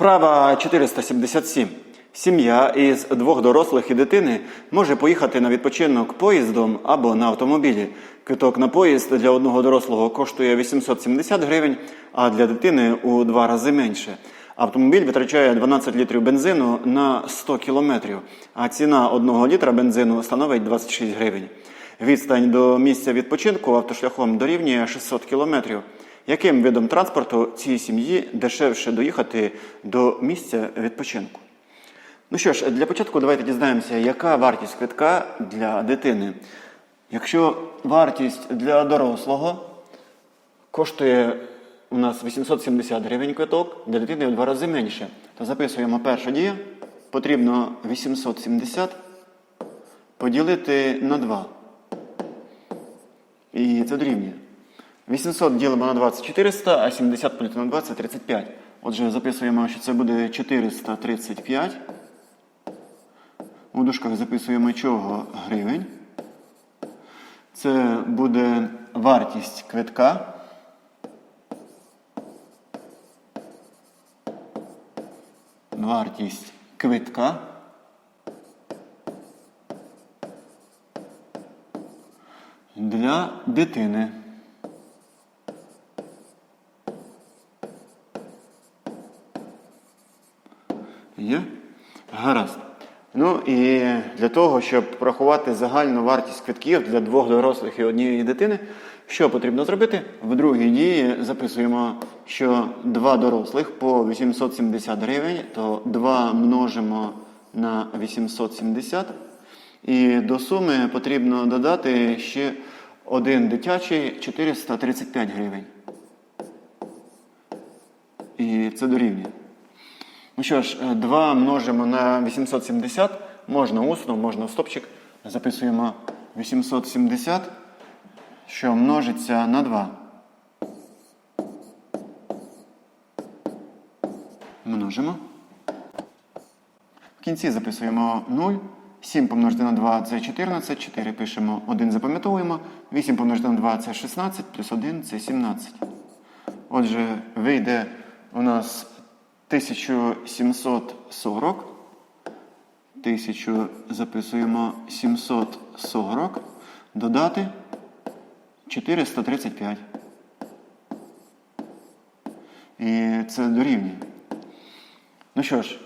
Вправа 477. Сім'я із двох дорослих і дитини може поїхати на відпочинок поїздом або на автомобілі. Квиток на поїзд для одного дорослого коштує 870 гривень, а для дитини у два рази менше. Автомобіль витрачає 12 літрів бензину на 100 кілометрів, а ціна одного літра бензину становить 26 гривень. Відстань до місця відпочинку автошляхом дорівнює 600 кілометрів. Яким видом транспорту цій сім'ї дешевше доїхати до місця відпочинку? Ну що ж, для початку давайте дізнаємося, яка вартість квитка для дитини. Якщо вартість для дорослого коштує у нас 870 гривень квиток, для дитини в два рази менше, то записуємо першу дію. Потрібно 870 поділити на 2. І це дорівнює. 800 ділимо на 20 400, а 70 поділити на 20 35. Отже, записуємо, що це буде 435. У дужках записуємо чого гривень. Це буде вартість квитка. Вартість квитка. Для дитини. Є? Гаразд. Ну і для того, щоб порахувати загальну вартість квитків для двох дорослих і однієї дитини, що потрібно зробити? В другій дії записуємо, що два дорослих по 870 гривень, то 2 множимо на 870. І до суми потрібно додати ще один дитячий 435 гривень. І це дорівнює. Ну що ж, 2 множимо на 870, можна усно, можна в стопчик. Записуємо 870, що множиться на 2. Множимо. В кінці записуємо 0. 7 помножити на 2 це 14, 4 пишемо, 1 запам'ятовуємо. 8 помножити на 2 це 16, плюс 1 це 17. Отже, вийде у нас 1740. 1000 записуємо 740. Додати 435. І це дорівнює. Ну що ж,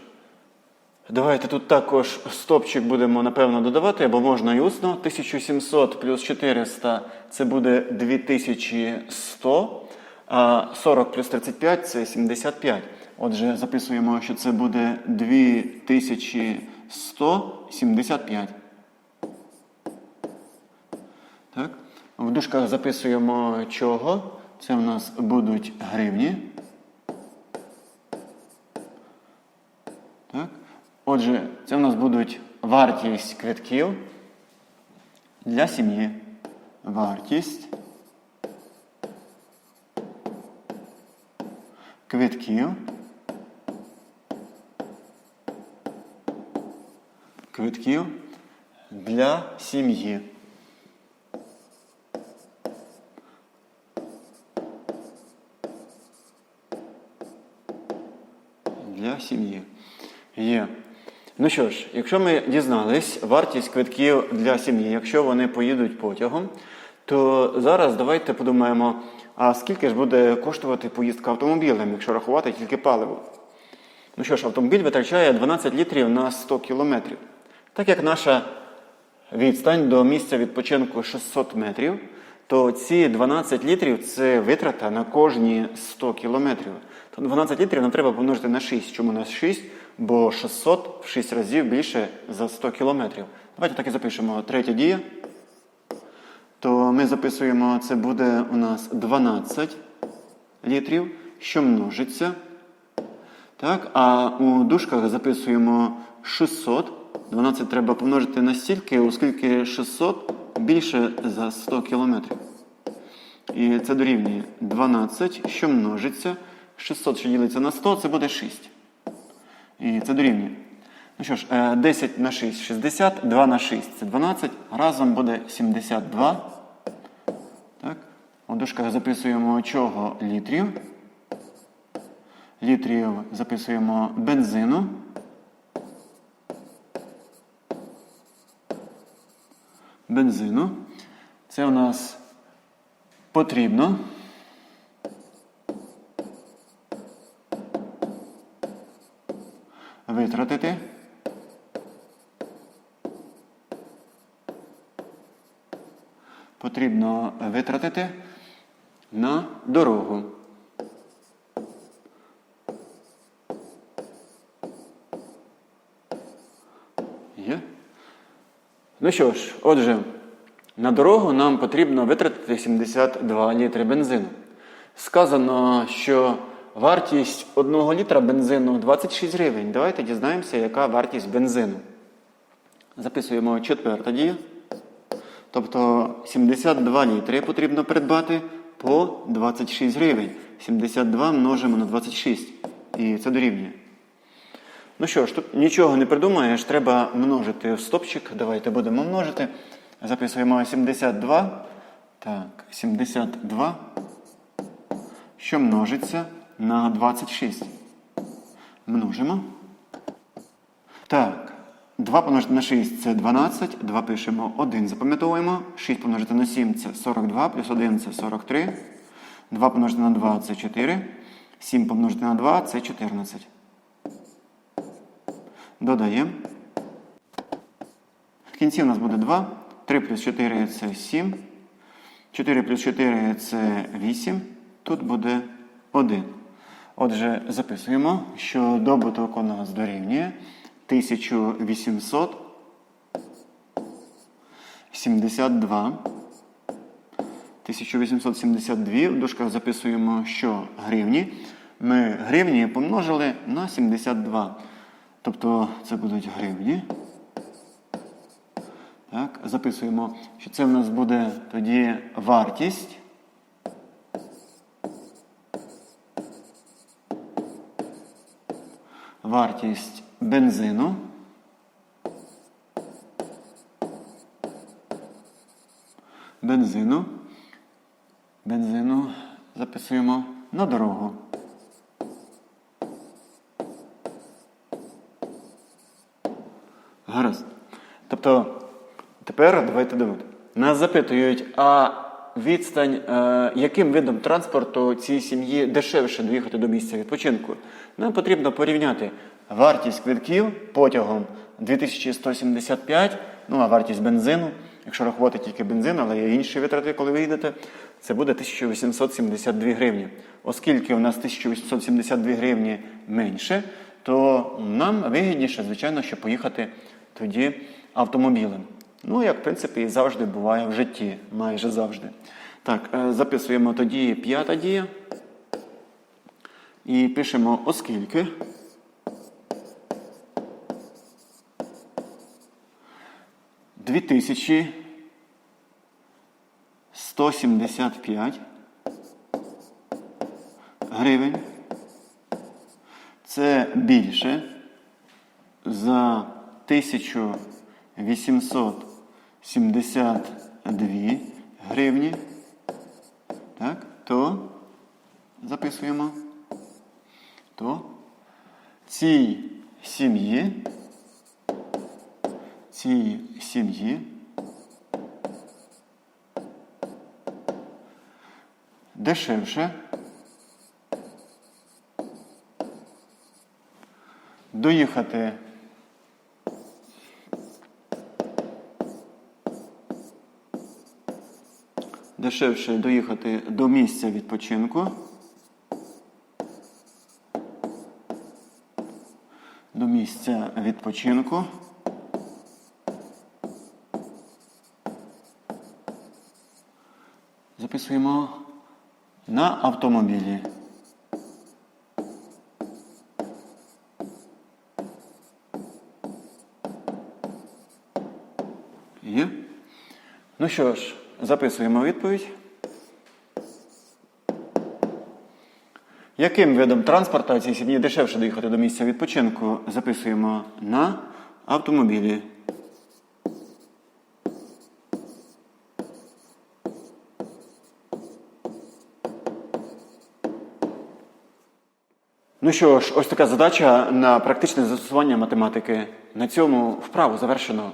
давайте тут також стопчик будемо, напевно, додавати, або можна і усно. 1700 плюс 400 це буде 2100. А 40 плюс 35 це 75. Отже, записуємо, що це буде 2175. Так. В дужках записуємо чого. Це в нас будуть гривні. Так. Отже, це в нас будуть вартість квитків для сім'ї. Вартість квитків. Квитків для сім'ї. Для сім'ї. Є. Ну що ж, якщо ми дізнались вартість квитків для сім'ї, якщо вони поїдуть потягом, то зараз давайте подумаємо, а скільки ж буде коштувати поїздка автомобілем, якщо рахувати тільки паливо? Ну що ж, автомобіль витрачає 12 літрів на 100 кілометрів. Так як наша відстань до місця відпочинку 600 метрів, то ці 12 літрів це витрата на кожні 100 кілометрів. То 12 літрів нам треба помножити на 6. Чому на 6? Бо 600 в 6 разів більше за 100 кілометрів. Давайте так і запишемо третя дія. То ми записуємо, це буде у нас 12 літрів, що множиться. Так, А у дужках записуємо 600. 12 треба помножити на стільки, оскільки 600 більше за 100 кілометрів. І це дорівнює 12, що множиться. 600, що ділиться на 100, це буде 6. І це дорівнює. Ну що ж, е, 10 на 6 60, 2 на 6 це 12. Разом буде 72. Так. У дужках записуємо чого літрів. літрів записуємо бензину. Бензину. Це у нас потрібно. Витратити. Потрібно витратити на дорогу. Є? Ну що ж, отже, на дорогу нам потрібно витратити 72 літри бензину. Сказано, що вартість 1 літра бензину 26 гривень. Давайте дізнаємося, яка вартість бензину. Записуємо четверта дія. Тобто 72 літри потрібно придбати по 26 гривень. 72 множимо на 26. І це дорівнює. Ну що ж, тут нічого не придумаєш, треба множити в стопчик. Давайте будемо множити. Записуємо 72. Так, 72. Що множиться на 26. Множимо. Так. 2 помножити на 6 це 12. 2 пишемо 1, запам'ятовуємо. 6 помножити на 7 це 42, плюс 1 це 43. 2 помножити на 2 це 4. 7 помножити на 2 це 14. Додаємо. В кінці у нас буде 2. 3 плюс 4 це 7. 4 плюс 4 це 8. Тут буде 1. Отже, записуємо, що добуток у нас дорівнює 1872. 1872. В дужках записуємо, що гривні. Ми гривні помножили на 72. Тобто це будуть гривні. Так, записуємо, що це в нас буде тоді вартість. Вартість бензину. Бензину. Бензину записуємо на дорогу. Гаразд. Тобто, тепер давайте думати. Нас запитують, а відстань, е, яким видом транспорту цій сім'ї дешевше доїхати до місця відпочинку? Нам потрібно порівняти вартість квитків потягом 2175, ну а вартість бензину, якщо рахувати тільки бензин, але є інші витрати, коли ви їдете, це буде 1872 гривні. Оскільки у нас 1872 гривні менше, то нам вигідніше, звичайно, що поїхати тоді автомобілем. Ну, як, в принципі, і завжди буває в житті, майже завжди. Так, е, записуємо тоді п'ята дія. І пишемо оскільки. Дві тисячі сто сімдесят п'ять гривень. Це більше за 1872 гривні. Так, то записуємо. То цій сім'ї, цій сім'ї дешевше доїхати дешевше доїхати до місця відпочинку. До місця відпочинку. Записуємо на автомобілі. Є? Ну що ж, записуємо відповідь. Яким видом транспорту цій сім'ї дешевше доїхати до місця відпочинку? Записуємо на автомобілі. Ну що ж, ось така задача на практичне застосування математики. На цьому вправу завершено.